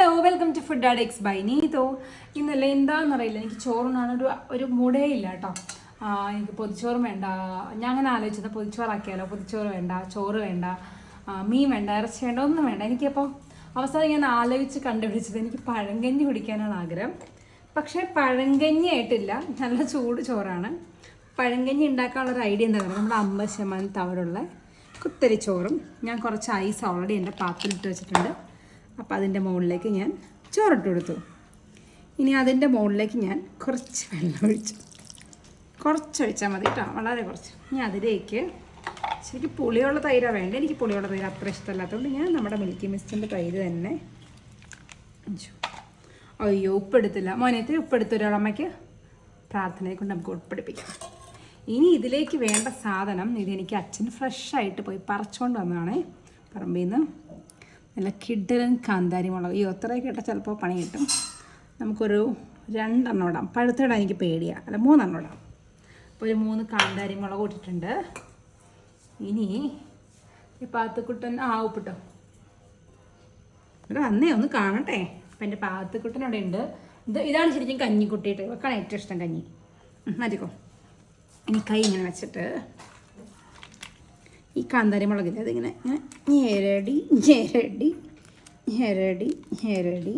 Hello welcome to food addicts by നീതോ ഇന്നല്ല എന്താണെന്നറിയില്ല എനിക്ക് ചോറിനാണ് ഒരു ഒരു മൂടേ ഇല്ല കേട്ടോ. എനിക്ക് പൊതിച്ചോറ് വേണ്ട. ഞാൻ അങ്ങനെ ആലോചിച്ചത് പൊതിച്ചോറാക്കിയാലോ? പൊതിച്ചോറ് വേണ്ട ചോറ് വേണ്ട മീൻ വേണ്ട ഇറച്ചി വേണ്ട ഒന്നും വേണ്ട. എനിക്കപ്പോൾ അവസാനം ഞാൻ ആലോചിച്ച് കണ്ടുപിടിച്ചത് എനിക്ക് പഴങ്കഞ്ഞി കുടിക്കാനാണ് ആഗ്രഹം. പക്ഷേ പഴങ്കഞ്ഞി ആയിട്ടില്ല. നല്ല ചൂട് ചോറാണ്. പഴങ്കഞ്ഞി ഉണ്ടാക്കാനുള്ള ഒരു ഐഡിയ എന്താ പറയുക നമ്മുടെ അമ്പത് ശതമാനം തവറുള്ള കുത്തരി ചോറും. ഞാൻ കുറച്ച് ഐസ് ഓൾറെഡി എന്റെ പാത്രത്തിലിട്ട് വെച്ചിട്ടുണ്ട്. അപ്പോൾ അതിന്റെ മുകളിലേക്ക് ഞാൻ ചോറിട്ട് കൊടുത്തു. ഇനി അതിന്റെ മുകളിലേക്ക് ഞാൻ കുറച്ച് വെള്ളം ഒഴിച്ചു. കുറച്ചൊഴിച്ചാൽ മതി കേട്ടോ വളരെ കുറച്ച്. ഇനി അതിലേക്ക് ശരിക്കും പുളിയുള്ള തൈരാണ് വേണ്ട? എനിക്ക് പുളിയുള്ള തൈര് അത്ര ഇഷ്ടമല്ലാത്തതുകൊണ്ട് ഞാൻ നമ്മുടെ മിൽക്കി മിസ്റ്റിന്റെ തൈര് തന്നെ. അയ്യോ ഉപ്പെടുത്തില്ല മോനത്തിൽ ഉപ്പെടുത്ത ഒരാളമ്മയ്ക്ക് പ്രാർത്ഥനയെ കൊണ്ട് നമുക്ക് ഉൾപ്പെടുപ്പിക്കാം. ഇനി ഇതിലേക്ക് വേണ്ട സാധനം ഇതെനിക്ക് അച്ഛൻ ഫ്രഷായിട്ട് പോയി പറിച്ചുകൊണ്ട് വന്നതാണേ. പറമ്പിൽ നിന്ന് നല്ല കിഡലൻ കാന്താരി മുളക്. ഈ ഒത്തറയൊക്കെ ഇട്ടാൽ ചിലപ്പോൾ പണി കിട്ടും. നമുക്കൊരു രണ്ടെണ്ണം ഇടാം. പഴുത്തിടാൻ എനിക്ക് പേടിയാണ് അല്ല മൂന്നെണ്ണം ഇടാം. അപ്പോൾ ഒരു മൂന്ന് കാന്താരി മുളക് ഇട്ടിട്ടുണ്ട്. ഇനി ഈ പാത്തുക്കുട്ടൻ ആ ഉപ്പിട്ടോ. ഇവിടെ വന്നേ ഒന്ന് കാണട്ടെ. അപ്പം എന്റെ പാത്തുക്കുട്ടൻ അവിടെ ഉണ്ട്. ഇത് ഇതാണ് ശരിക്കും കഞ്ഞിക്കുട്ടിയിട്ട് വെക്കാണ് ഏറ്റവും ഇഷ്ടം കഞ്ഞി. മതിക്കോ ഇനി കൈ ഇങ്ങനെ വെച്ചിട്ട് ഈ കാന്താരി മുളകിൽ അതിങ്ങനെ ഇങ്ങനെ ഞെരടി ഞെരടി ഞെരടി ഞെരടി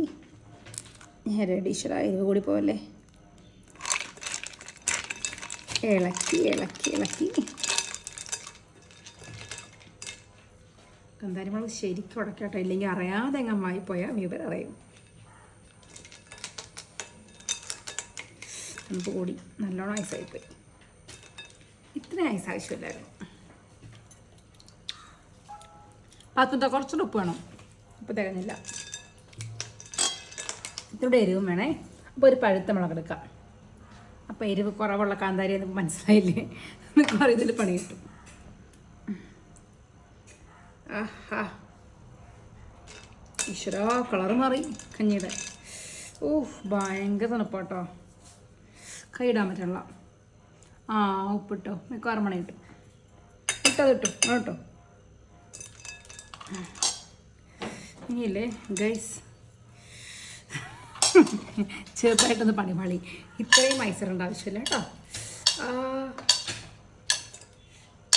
ഞെരടി. ഈശ്വര ഇത് കൂടി പോവല്ലേ? ഇളക്കി ഇളക്കി ഇളക്കി. കാന്താരി മുളക് ശരിക്കും ഉടക്കട്ടെ. ഇല്ലെങ്കിൽ അറിയാതെ അങ്ങ് വായിപ്പോയാൽ വിവരം അറിയും. നമുക്ക് കൂടി നല്ലോണം ഐസായിപ്പോയി ഇത്ര ഐസ് ആവശ്യമില്ലായിരുന്നു. പത്തുണ്ട കുറച്ചുകൂടെ ഉപ്പ് വേണം. ഉപ്പ് തികഞ്ഞില്ല. ഇത്തിരി എരിവും വേണേ. അപ്പോൾ ഒരു പഴുത്ത മുളക് എടുക്കാം. അപ്പോൾ എരിവ് കുറവുള്ള കാന്താരി എന്ന് മനസ്സിലായില്ലേ? കുറേ ഇതിൽ പണി കിട്ടും. ആഹാ. ഈശ്വരാ കളർ മാറി കഞ്ഞിയുടെ. ഓ ഭയങ്കര തണുപ്പാട്ടോ. കൈ ഇടാൻ പറ്റുള്ള ആ ഉപ്പിട്ടോ. മിക്കവാറും മണി കിട്ടും. ഇട്ടത് ഇട്ടു. കേട്ടോ ഇനിയില്ലേ ഗൈസ് ചെറുതായിട്ടൊന്ന് പണിപാളി ഇത്രയും മൈസറിന്റെ ആവശ്യമില്ല കേട്ടോ.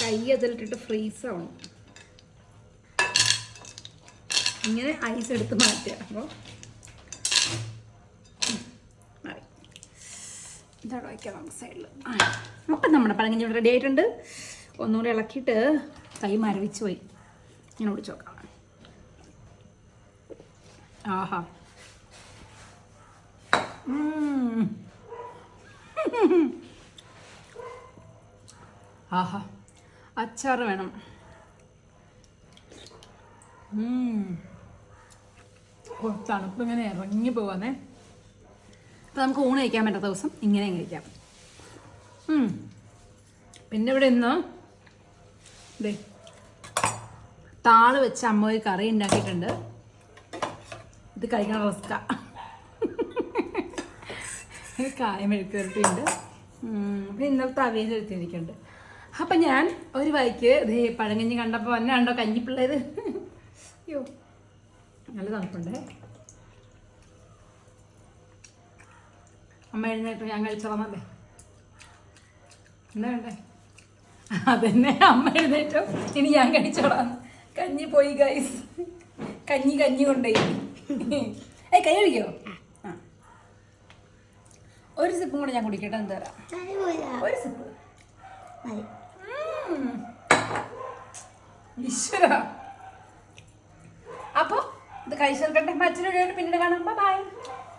കൈ അതിലിട്ടിട്ട് ഫ്രീസ് ആവണം. ഇങ്ങനെ ഐസ് എടുത്ത് മാറ്റുക. അപ്പോൾ ഇതവിടെ വയ്ക്കാം നമുക്ക് സൈഡിൽ അപ്പം നമ്മുടെ പഴങ്കഞ്ഞി റെഡി ആയിട്ടുണ്ട്. ഒന്നുകൂടി ഇളക്കിയിട്ട് കൈ മരവിച്ച് പോയി. ഇങ്ങനെ പിടിച്ച് നോക്കാം. ആഹാ. ആഹാ. അച്ചാർ വേണം. തണുപ്പ് ഇങ്ങനെ ഇറങ്ങി പോവാന്നേ. അപ്പം നമുക്ക് ഊണ് കഴിക്കാൻ പറ്റാത്ത ദിവസം ഇങ്ങനെ കഴിക്കാം. പിന്നെ ഇവിടെ ഇന്ന് ദേ താൾ വെച്ച് അമ്മ ഒരു കറി ഉണ്ടാക്കിയിട്ടുണ്ട്. ഇത് കഴിക്കണ റസ്ക. കായം എഴുത്തിട്ടുണ്ട് പിന്നെ ഇന്നലത്തെ അവിയൽ എഴുത്തിയിരിക്കുന്നുണ്ട് അപ്പം ഞാൻ ഒരു വൈക്ക് ദേ പഴങ്കഞ്ഞി കണ്ടപ്പോൾ തന്നെ കണ്ടോ കഞ്ഞിപ്പിള്ളേത് അയ്യോ നല്ല തണുപ്പുണ്ടേ. അമ്മ എഴുന്നേറ്റ് ഞാൻ കഴിച്ചോളന്നല്ലേ എന്താ വേണ്ടേ? അതന്നെ അമ്മ എഴുന്നേറ്റോ. ഇനി ഞാൻ കഴിച്ചോളാം. കഞ്ഞി പോയി ഗൈസ് കഞ്ഞി കഞ്ഞി കൊണ്ടുപോയി. ഏ കൈ കഴിക്കോ ഒരു സിപ്പും കൂടെ ഞാൻ കുടിക്കട്ടെ എന്ത് തരാം ഒരു സിപ്പ് ഈശ്വര. അപ്പൊ ഇത് കഴിച്ചെടുക്കട്ടെ മറ്റൊരു വീഡിയോ പിന്നീട് കാണാം. ബൈ